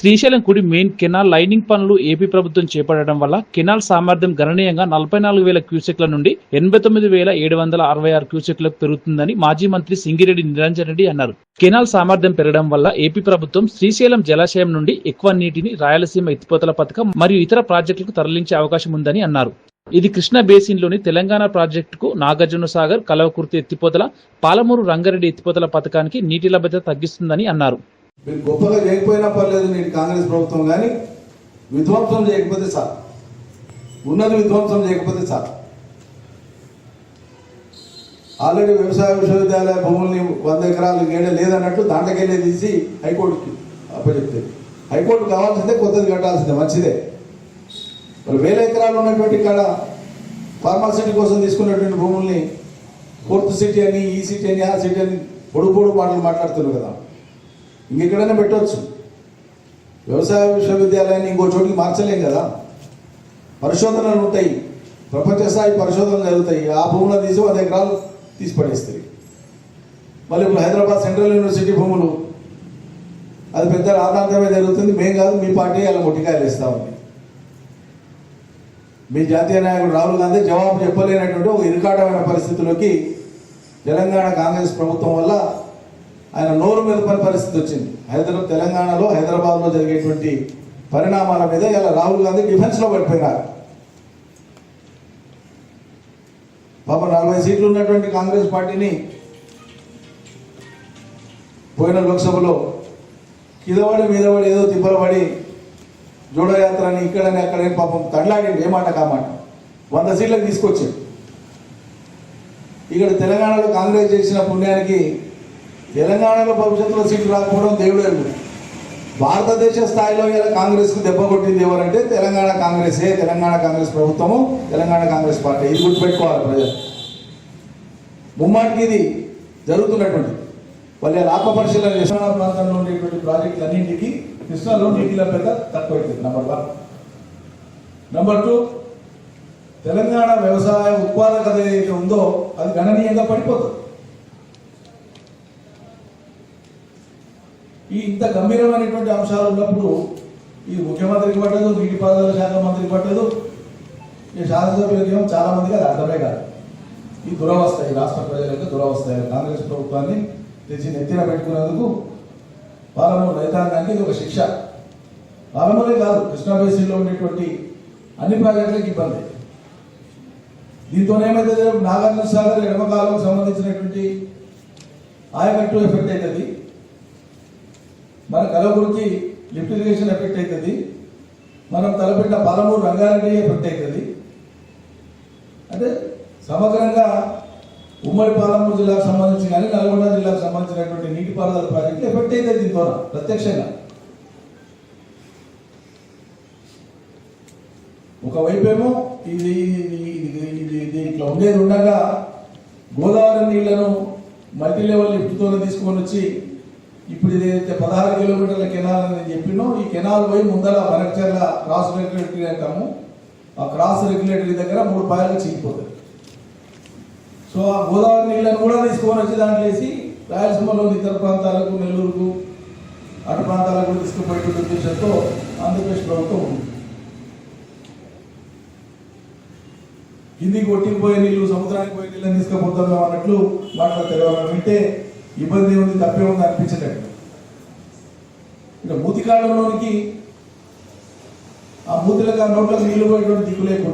శ్రీశైలం కుడి main canal lining పనులు AP ప్రభుత్వం చేపట్టడం వల్ల కెనాల్ సామర్థ్యం గణనీయంగా నలభై నాలుగు వేల క్యూసెక్ల నుండి ఎనభై తొమ్మిది వేల ఏడు వందల అరవై ఆరు క్యూసెక్లకు పెరుగుతుందని మాజీ మంత్రి సింగిరెడ్డి నిరంజన్ రెడ్డి అన్నారు. కెనాల్ సామర్థ్యం పెరగడం వల్ల ఏపీ ప్రభుత్వం శ్రీశైలం జలాశయం నుండి ఎక్కువ నీటిని రాయలసీమ ఎత్తిపోతల పథకం మరియు ఇతర ప్రాజెక్టులకు తరలించే అవకాశం ఉందని అన్నారు. ఇది కృష్ణా బేసిన్లోని తెలంగాణ ప్రాజెక్టుకు నాగార్జున సాగర్ కలవకుర్తి ఎత్తిపోతల పాలమూరు రంగారెడ్డి ఎత్తిపోతల పథకానికి నీటి లభ్యత తగ్గిస్తుందని అన్నారు. మీరు గొప్పగా చేయకపోయినా పర్లేదు నేను కాంగ్రెస్ ప్రభుత్వం కానీ విధ్వంసం చేయకపోతే సార్ ఉన్నది విధ్వంసం చేయకపోతే సార్ ఆల్రెడీ వ్యవసాయ విశ్వవిద్యాలయ భూముల్ని వంద ఎకరాలు ఏడ లేదన్నట్టు దాంట్లోకెళ్ళే తీసి హైకోర్టుకి అప్పచెప్తే. హైకోర్టు కావాల్సిందే కొత్తది కట్టాల్సిందే మంచిదే. మరి వేల ఎకరాలు ఉన్నటువంటి ఇక్కడ ఫార్మాసిటీ కోసం తీసుకున్నటువంటి భూముల్ని ఫోర్త్ సిటీ అని ఈ సిటీ అని ఆ సిటీ అని పొడుగు పొడుగు మాటలు మాట్లాడుతున్నారు కదా. ఇంకెక్కడైనా పెట్టవచ్చు వ్యవసాయ విశ్వవిద్యాలయాన్ని ఇంకో చోటికి మార్చలేం కదా? పరిశోధనలు ఉంటాయి. ప్రపంచ స్థాయి పరిశోధనలు జరుగుతాయి. ఆ భూములు తీసి వంద ఎకరాలు తీసి పడేస్తాయి. మళ్ళీ ఇప్పుడు హైదరాబాద్ సెంట్రల్ యూనివర్సిటీ భూములు. అది పెద్ద రాధాంతమే జరుగుతుంది. మేం కాదు మీ పార్టీ అలా ముట్టికాయలు ఇస్తామని మీ జాతీయ నాయకుడు రాహుల్ గాంధీ జవాబు చెప్పలేనటువంటి ఒక ఇరుకాటమైన పరిస్థితుల్లోకి తెలంగాణ కాంగ్రెస్ ప్రభుత్వం వల్ల ఆయన నోరు మీద పని పరిస్థితి వచ్చింది. హైదరాబాద్ తెలంగాణలో హైదరాబాద్లో జరిగేటువంటి పరిణామాల మీద ఇలా రాహుల్ గాంధీ డిఫెన్స్లో పడిపోయినారు. పాప నలభై సీట్లు ఉన్నటువంటి కాంగ్రెస్ పార్టీని పోయిన లోక్సభలో కిందపడి మీదపడి ఏదో తిప్పబడి జోడయాత్ర అని ఇక్కడని అక్కడని పాపం తడలాడింది ఏ మాట కామాట వంద సీట్లకు తీసుకొచ్చాడు. ఇక్కడ తెలంగాణలో కాంగ్రెస్ చేసిన పుణ్యానికి తెలంగాణలో భవిష్యత్తులో సీట్లు రాకపోవడం దేవుడు భారతదేశ స్థాయిలో ఇలా కాంగ్రెస్కు దెబ్బ కొట్టింది ఎవరంటే తెలంగాణ కాంగ్రెసే తెలంగాణ కాంగ్రెస్ ప్రభుత్వము తెలంగాణ కాంగ్రెస్ పార్టీ. ఇది గుర్తుపెట్టుకోవాలి ప్రజలు. ముమ్మాటికి ఇది జరుగుతున్నటువంటి వాళ్ళ ఆత్మపరిశీలన పరిశీలన ప్రాంతంలో ఉండేటువంటి ప్రాజెక్టులు అన్నింటికి కృష్ణాలో నీటి లభ్యత తక్కువైతుంది number one number two Telangana వ్యవసాయ ఉత్పాదకత ఏదైతే ఉందో అది గణనీయంగా పడిపోతుంది. ఈ ఇంత గంభీరమైనటువంటి అంశాలు ఉన్నప్పుడు ఈ ముఖ్యమంత్రికి పట్టదు నీటిపారుదల శాఖ మంత్రికి పట్టదు. ఈ శాసనసభ్యులకేమో చాలా మందికి అది అర్థమే కాదు. ఈ దురవస్థ ఈ రాష్ట్ర ప్రజలకు దురవస్థ కాంగ్రెస్ ప్రభుత్వాన్ని తెచ్చి నెత్తిన పెట్టుకున్నందుకు పాలమూరు రైతాంగానికి ఇది ఒక శిక్ష. పాలమూరే కాదు కృష్ణా బేసిన్లో ఉండేటువంటి అన్ని ప్రాజెక్టులకు ఇబ్బంది. దీంతో ఏమైతే నాగార్జున సాగర్ ఎడమకాలం సంబంధించినటువంటి ఆయకట్టు ఎఫెక్ట్ అవుతుంది మన కలవకుర్తి లిఫ్ట్ ఇరిగేషన్ ఎఫెక్ట్ అవుతుంది. మనం తలపెట్టిన పాలమూరు రంగారెడ్డి ఎఫెక్ట్ అవుతుంది. అంటే సమగ్రంగా ఉమ్మడి పాలమూరు జిల్లాకు సంబంధించి కానీ నల్గొండ జిల్లాకు సంబంధించినటువంటి నీటిపారుదల ప్రాజెక్టులు ఎఫెక్ట్ అయితే దీంతో ప్రత్యక్షంగా. ఒకవైపేమో ఇది ఇది ఇది ఇది ఇది ఇట్లా ఉండేది ఉండగా గోదావరి నీళ్ళను మల్టీ లెవెల్ లిఫ్ట్తో తీసుకొని వచ్చి ఇప్పుడు ఇదైతే పదహారు కిలోమీటర్ల కెనాల్ అని చెప్పినో ఈ కెనాల్ పోయి ముందర వనకచర్ల క్రాస్ రెగ్యులేటరీ అంటాము. ఆ క్రాస్ రెగ్యులేటరీ దగ్గర మూడు పాయలు చీకిపోతుంది సో ఆ గోదావరి నీళ్ళను కూడా తీసుకొని వచ్చి దాంట్లో వేసి రాయలసీమలోని ఇతర ప్రాంతాలకు నెల్లూరుకు అటు ప్రాంతాలకు కూడా తీసుకుపోయేటువంటి ఉద్దేశంతో ఆంధ్రప్రదేశ్ ప్రభుత్వం ఉంది. కిందికి కొట్టిపోయే నీళ్ళు సముద్రానికి పోయే నీళ్ళని తీసుకుపోతాం అన్నట్లు మాట్లాడతారు ఎవరైనా వింటే ఇబ్బంది ఉంది తప్పే ఉంది అనిపించలేదు. ఇక మూతికాలంలోనికి ఆ మూతిలకు ఆ నోట్లకు నీళ్ళు పోయేటువంటి దిక్కు లేకుండా